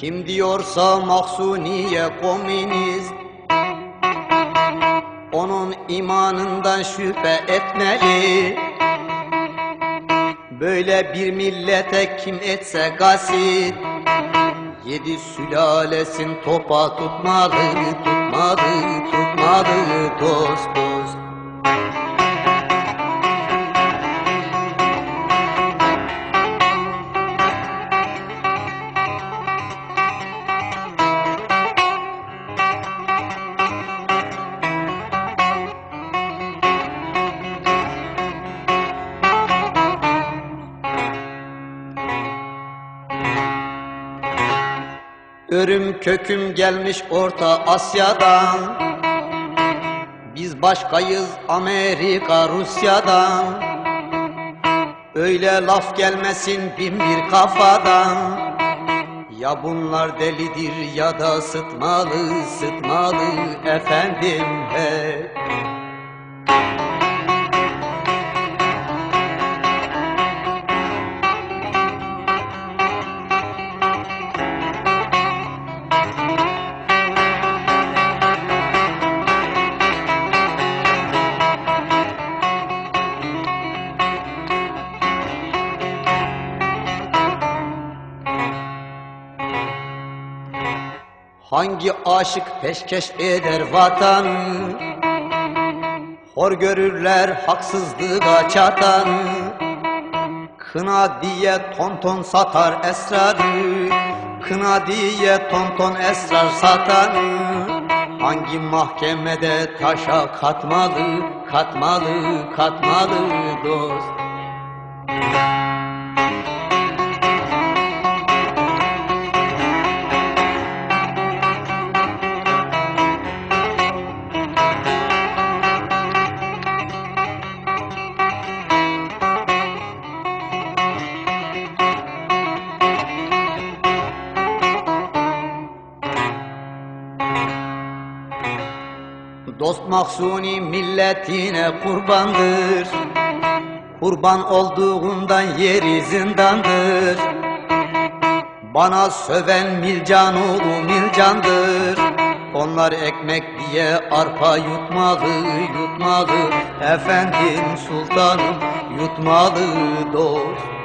Kim diyorsa Mahsuniye komünist Onun imanından şüphe etmeli. Böyle bir millete kim etse gasit Yedi sülalesin topa tutmalı, tutmalı, tutmalı dost Örüm köküm gelmiş Orta Asya'dan. Biz başkayız Amerika Rusya'dan. Öyle laf gelmesin bin bir kafadan. Ya bunlar delidir ya da sıtmalı sıtmalı efendim he Hangi aşık peşkeş eder vatanı Hor görürler haksızlığa çatanı Kına diye ton ton satar esrarı. Kına diye ton ton esrar satanı Hangi mahkemede taşa katmalı Katmalı, katmalı dost Dost mahzuni milletine kurbandır. Kurban olduğundan yeri zindandır. Bana söven milcan oğlu milcandır. Onlar ekmek diye arpa yutmalı yutmalı. Efendim sultanım yutmalı dost